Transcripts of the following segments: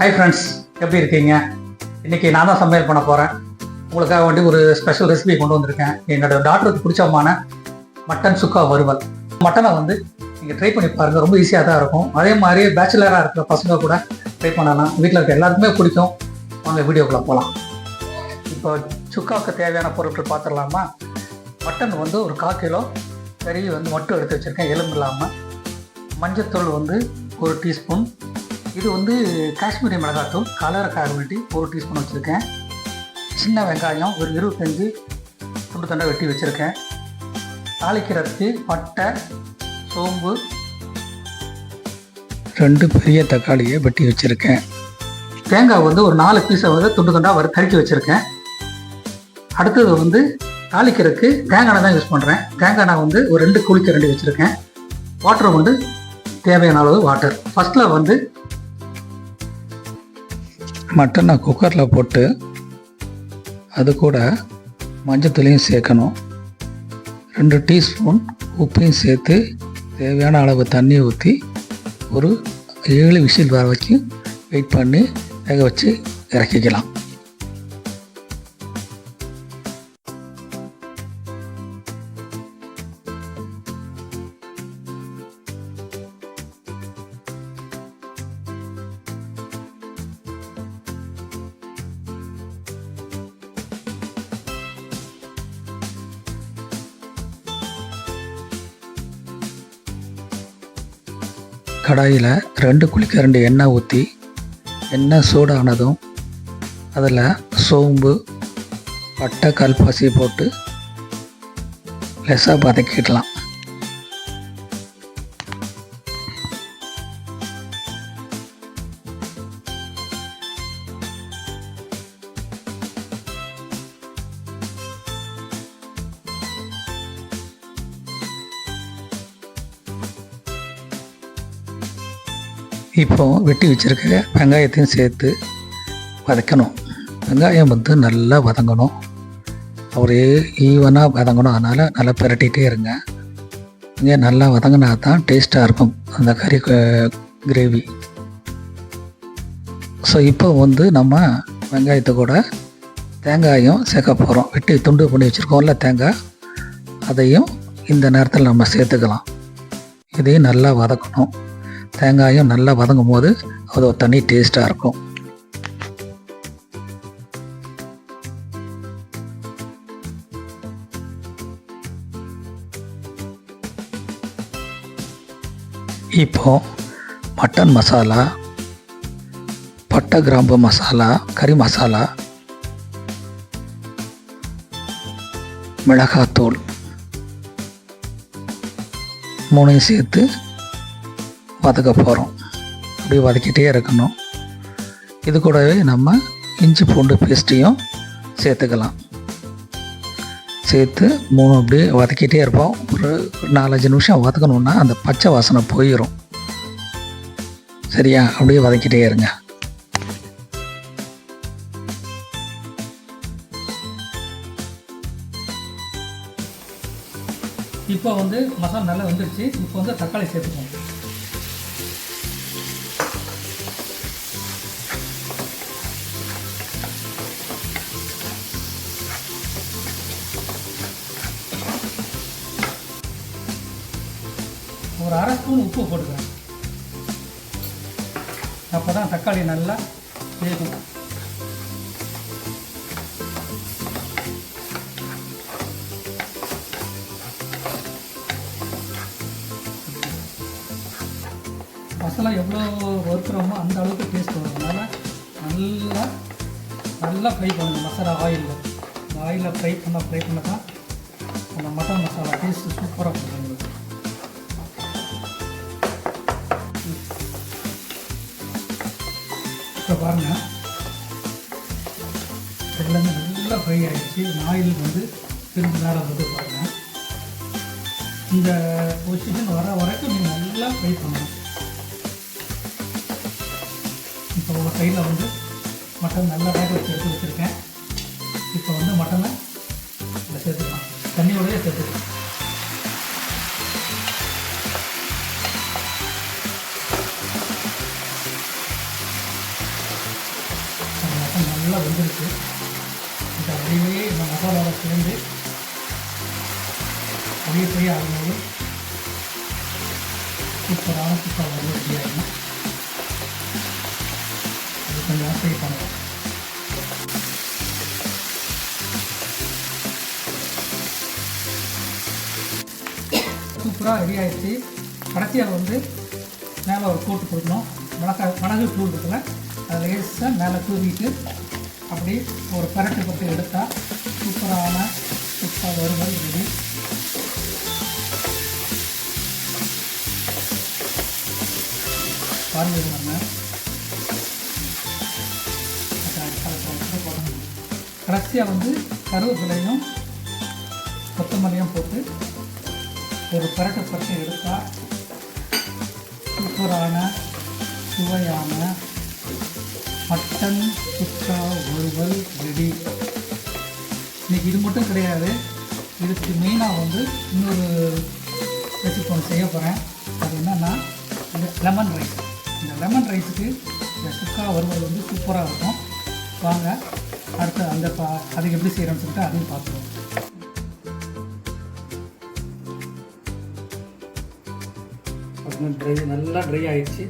Hi friends எப்படி இருக்கீங்க? இன்னைக்கு நான் தான் சமையல் பண்ண போகிறேன் உங்களுக்காக வேண்டி ஒரு ஸ்பெஷல் ரெசிபி கொண்டு வந்திருக்கேன். என்னோட டாக்டருக்கு பிடிச்சமான மட்டன் சுக்கா வறுவல். மட்டனை வந்து நீங்கள் ட்ரை பண்ணி பாருங்கள் ரொம்ப ஈஸியாக தான் இருக்கும். அதே மாதிரி பேச்சுலராக இருக்கிற பசங்க கூட ட்ரை பண்ணலாம். வீட்டில் இருக்க எல்லாருக்குமே பிடிக்கும். வாங்க வீடியோக்குள்ளே போகலாம் இப்போ சுக்காவுக்கு தேவையான பொருட்கள் பார்த்துடலாமா மட்டன் வந்து ஒரு கால் கிலோ கறி வந்து மட்டும் எடுத்து வச்சுருக்கேன் எலும்பு இல்லாமல் மஞ்சத்தூள் வந்து ஒரு டீஸ்பூன் இது வந்து காஷ்மீரி மிளகாத்தூள் கலருக்காக வேண்டி ஒரு டீஸ்பூன் வச்சுருக்கேன். சின்ன வெங்காயம் ஒரு இருபத்தஞ்சி துண்டு தண்டை வெட்டி வச்சுருக்கேன். தாளிக்கிறதுக்கு பட்டை சோம்பு ரெண்டு பெரிய தக்காளியை வெட்டி வச்சுருக்கேன். தேங்காய் வந்து ஒரு நாலு பீஸை வந்து துண்டு துண்டாக வறு கறிக்கி வச்சுருக்கேன். அடுத்தது வந்து தாளிக்கிறதுக்கு தேங்காய் எண்ணெய் தான் யூஸ் பண்ணுறேன் தேங்காய் நான் வந்து ஒரு ரெண்டு குளிக்க ரெண்டு வச்சுருக்கேன். வாட்டர் வந்து தேவையான அளவு வாட்டர் ஃபஸ்ட்டில் வந்து மட்டனை குக்கரில் போட்டு அது கூட மஞ்சத்தூளையும் சேர்க்கணும். ரெண்டு டீஸ்பூன் உப்பையும் சேர்த்து தேவையான அளவு தண்ணி ஊற்றி ஒரு ஏழு விசில் வர வரைக்கும் வெயிட் பண்ணி வேக வச்சு இறக்கிக்கலாம். கடாயில் ரெண்டு குழிக்கரண்டி எண்ணெய் ஊற்றி எண்ணெய் சூடானதும் அதில் சோம்பு பட்டை கல்பாசி போட்டு லேசாக வதக்கிடலாம். இப்போ வெட்டி வச்சிருக்க வெங்காயத்தையும் சேர்த்து வதக்கணும். வெங்காயம் வந்து நல்லா வதங்கணும். ஒரே ஈவனாக வதங்கணும். அதனால் நல்லா பிரட்டிகிட்டே இருங்க. இங்கே நல்லா வதங்கினா தான் டேஸ்ட்டாக இருக்கும் அந்த கறி கிரேவி ஸோ இப்போ வந்து நம்ம வெங்காயத்தை கூட தேங்காயும் சேர்க்க போகிறோம் வெட்டி துண்டு பண்ணி வச்சுருக்கோம்ல தேங்காய் அதையும் இந்த நேரத்தில் நம்ம சேர்த்துக்கலாம். இதையும் நல்லா வதக்கணும். தேங்காயும் நல்லா வதங்கும் போது அது ஒரு தனி டேஸ்ட்டாக இருக்கும். இப்போ மட்டன் மசாலா பட்டை கிராம்பு மசாலா கறி மசாலா மிளகாத்தூள் மூணையும் சேர்த்து வதக்க போகிறோம் அப்படியே வதக்கிட்டே இருக்கணும். இது கூடவே நம்ம இஞ்சி பூண்டு பேஸ்ட்டையும் சேர்த்துக்கலாம். சேர்த்து மூணு அப்படியே வதக்கிட்டே இருப்போம். ஒரு நாலஞ்சு நிமிஷம் வதக்கணுன்னா அந்த பச்சை வாசனை போயிடும் சரியா? அப்படியே வதக்கிட்டே இருங்க. இப்போ வந்து மசாலா நல்லா வந்துருச்சு. இப்போ வந்து தக்காளி சேர்த்துக்கோங்க ஸ்பூன் உப்பு போட்டுக்கிறேன். அப்போ தான் தக்காளி நல்லா வேகும். மசாலா எவ்வளோ வறுக்கிறோமோ அந்த அளவுக்கு டேஸ்ட் வரும். அதனால் நல்லா நல்லா ஃப்ரை பண்ணணும். மசாலா ஆயிலில் இந்த ஆயிலில் ஃப்ரை பண்ண ஃப்ரை பண்ண தான் அந்த மட்டன் மசாலா டேஸ்ட்டு சூப்பராக இருக்கும். இப்போ பாருங்கள் எல்லாமே நல்லா ஃப்ரை ஆகிடுச்சு ஆயில் வந்து திரும்ப நேரம் வந்து பாருங்கள் இந்த பொசிஷன் வர வரைக்கும் நீங்கள் நல்லா ஃப்ரை பண்ணணும் இப்போ ஒரு சைடில் வந்து மட்டன் நல்லா வேக வச்சு எடுத்து வச்சுருக்கேன். இப்போ வந்து மட்டனை சேர்த்துக்கலாம். தண்ணியோடய சேர்த்துக்கலாம். நல்லா வெந்திருக்கு. இந்த அப்படியே இந்த மசாலாவை சேர்ந்து அப்படியே போய் ஆகும்போது சூப்பரான சுக்கா வந்து ரெடி அது கொஞ்சம் ஃப்ரை பண்ணலாம். சூப்பராக ரெடி ஆகிடுச்சு கடைசியாக வந்து மேலே ஒரு கூட்டு கொடுக்கணும். மிளகாய் மிளகு தூள் இருக்குல்ல அதை லேசாக மேலே தூவிட்டு அப்படி ஒரு பரட்டு பட்டு எடுத்தால் சூப்பரான சூப்பராக வறுவல் ரெடி பாருங்க பாருங்க கடைசியாக வந்து கருவேப்பிலையும் கொத்தமல்லியும் போட்டு ஒரு பரட்டை பட்டு எடுத்தால் சூப்பரான சுவையான மட்டன் சுக்கா வறுவல் ரெடி. இன்னைக்கு இது மட்டும் கிடையாது. இதுக்கு மெயினாக வந்து இன்னொரு ரெசிபி ஒன்று செய்ய போகிறேன் அது என்னென்னா இந்த லெமன் ரைஸ் இந்த லெமன் ரைஸுக்கு இந்த சுக்கா வறுவல் வந்து சூப்பராக இருக்கும். வாங்க அடுத்து அந்த பா அதை எப்படி செய்கிறோன்னு சொல்லிட்டு அதையும் பார்த்துருவோம். ட்ரை நல்லா ட்ரை ஆயிடுச்சு.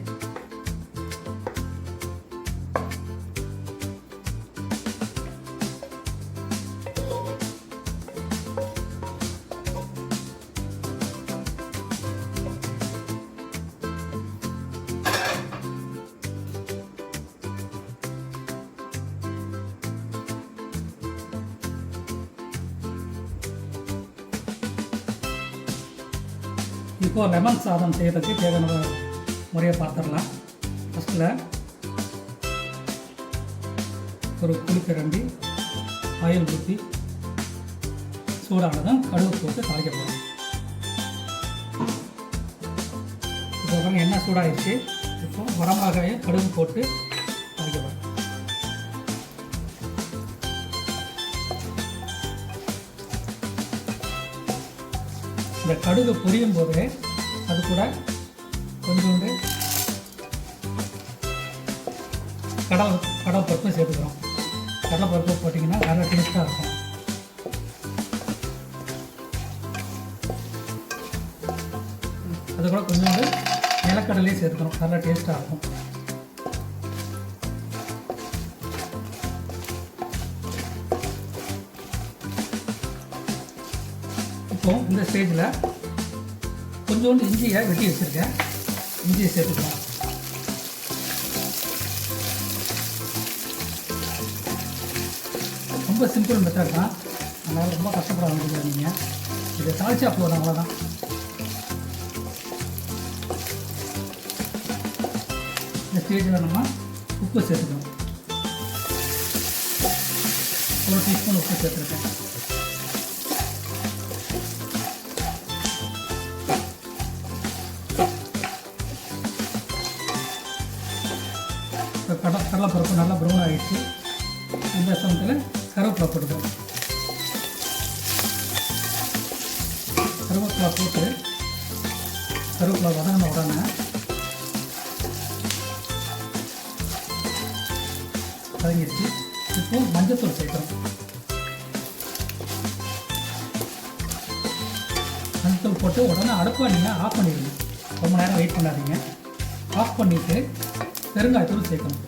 இப்போ லெமன் சாதம் செய்யறதுக்கு தேவையான முறையை பார்த்துடலாம். ஃபஸ்ட்டில் ஒரு குளிக்கரண்டி ஆயில் ஊற்றி சூடானதும் கடுகு போட்டு தாளிக்க போகிறோம் இப்போ என்ன எண்ணெய் இப்போ வரமிளகாயும் கடுகு போட்டு இந்த கடுகு பொரியும் போது அது கூட கொஞ்சோண்டு கடல் கடல் பருப்பு சேர்த்துக்கிறோம். கடலை பருப்பு போட்டிங்கன்னா நல்லா டேஸ்ட்டாக இருக்கும். அது கூட கொஞ்சோண்டு நிலக்கடலையும் சேர்த்துக்கிறோம் நல்லா டேஸ்ட்டாக இருக்கும். இந்த ஸ்டேஜில் கொஞ்சோண்டு இஞ்சியை வெட்டி வச்சுருக்கேன். இஞ்சியை சேர்த்துக்கலாம். ரொம்ப சிம்பிள் மெத்தட் தான். அதனால் ரொம்ப கஷ்டப்பட வேண்டியது நீங்கள் இதை தாளிச்சா போதும் அவ்வளோதான் இந்த ஸ்டேஜில் நம்ம உப்பு சேர்த்துக்கணும் ஒரு டீஸ்பூன் உப்பு சேர்த்துருக்கேன். இப்போ நல்லா ப்ரௌன் ஆகிடுச்சு இந்த சமயத்தில் கருவேப்பிலை போட்டுக்கிறோம் கருவேப்பிலை போட்டு கருவேப்பிலை வதங்கின உடனே வதங்கிடுச்சு. இப்போ மஞ்சத்தூள் சேர்க்குறோம். மஞ்சத்தூள் போட்டு உடனே அடுப்பா நீங்கள் ஆஃப் பண்ணிடுங்க. ரொம்ப நேரம் வெயிட் பண்ணாதீங்க. ஆஃப் பண்ணிவிட்டு பெருங்காயத்தூள் சேர்க்கணும்.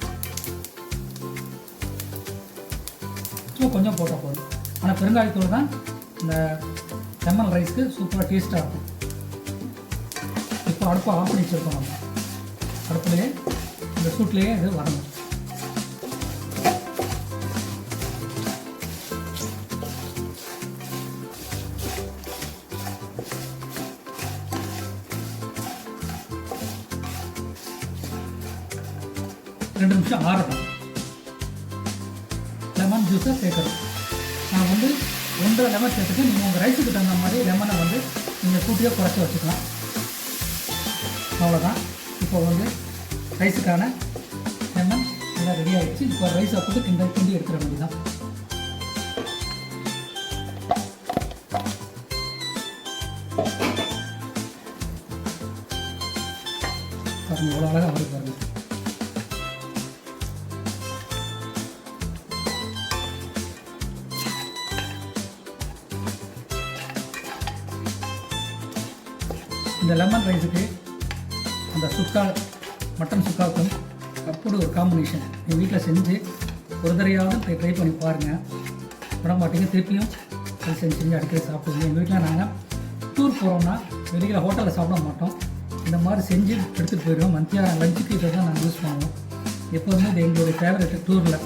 உப்பு கொஞ்சம் போட்டால் போதும். ஆனால் பெருங்காயத்தூள் தான் இந்த லெமன் ரைஸ்க்கு சூப்பராக டேஸ்ட்டாக இருக்கும். இப்போ அடுப்பை ஆஃப் பண்ணி வச்சுருக்கோம் நம்ம. அடுப்புலேயே இந்த சூட்லேயே இது வரணும். ரெண்டு நிமிஷம் ஆறட்டும். ஜூஸை சேர்க்குறோம் நான் வந்து ஒன்றரை லெமன் சேர்த்துட்டு நீங்கள் உங்கள் ரைஸுக்கு தகுந்த மாதிரி லெமனை வந்து நீங்கள் கூட்டியோ குறைச்சி வச்சுக்கலாம். அவ்வளோதான் இப்போ வந்து ரைஸுக்கான லெமன் எல்லாம் ரெடி ஆகிடுச்சு இப்போ ரைஸை போட்டு கிண்டல் கிண்டி எடுக்கிற மாதிரி தான் பாருங்க அழகாக இந்த லெமன் ரைஸுக்கு அந்த சுக்கா மட்டன் சுக்காவுக்கும் அப்படி ஒரு காம்பினேஷன் எங்கள் வீட்டில் செஞ்சு ஒரு தடையாவது ட்ரை பண்ணி பாருங்கள் விட மாட்டீங்க திருப்பியும் அது செஞ்சு செஞ்சு அடிக்கடி சாப்பிடுவோம் எங்கள் வீட்டில் நாங்கள் டூர் போகிறோம்னா வெளியில் ஹோட்டலில் சாப்பிட மாட்டோம். இந்த மாதிரி செஞ்சு எடுத்துகிட்டு போயிடுவோம். மத்தியானம் லஞ்சுக்கு இதை தான் நாங்கள் யூஸ் பண்ணுவோம். எப்போதுமே இது எங்களுடைய ஃபேவரட் டூரில்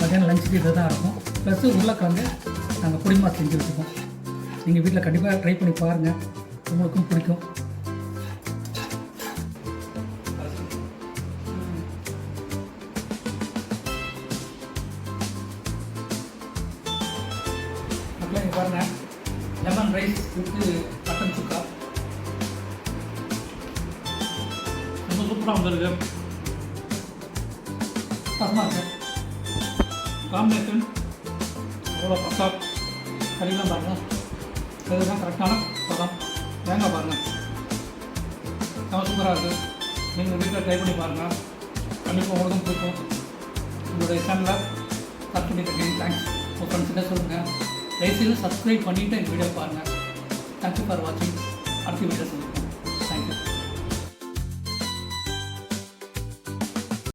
மத்தியானம் லஞ்சுக்கு இதை தான் இருக்கும். ப்ளஸ் உருளைக்கிழங்கு நாங்கள் பொடிமா செஞ்சு வச்சுப்போம். நீங்கள் வீட்டில் கண்டிப்பாக ட்ரை பண்ணி பாருங்கள் உங்களுக்கும் பிடிக்கும். மக்களே பாருங்க lemon rice with mutton chukka ரொம்ப சூப்பராக வந்திருக்கு. பசமா இருக்கு. காம்பினேஷன். அவ்வளோ பக்கா. கறிலாம் பாருங்க. அதுதான் கரெக்டான பதம். தேங்காய் பாருங்கள் ரொம்ப சூப்பராக இருக்குது நீங்கள் வீட்டில் ட்ரை பண்ணி பாருங்கள் கண்டிப்பாக உங்களுக்கும் பிடிக்கும். உங்களுடைய சேனலில் சப் பண்ணி தேங்க்ஸ் உங்கள் ஃப்ரெண்ட்ஸ்கிட்ட சொல்லுங்கள் தயவுசெய்து சப்ஸ்கிரைப் பண்ணிவிட்டு எங்கள் வீடியோ பாருங்கள் தேங்க்யூ ஃபார் வாட்சிங் அடுத்த வீடியோ சொல்லுங்கள்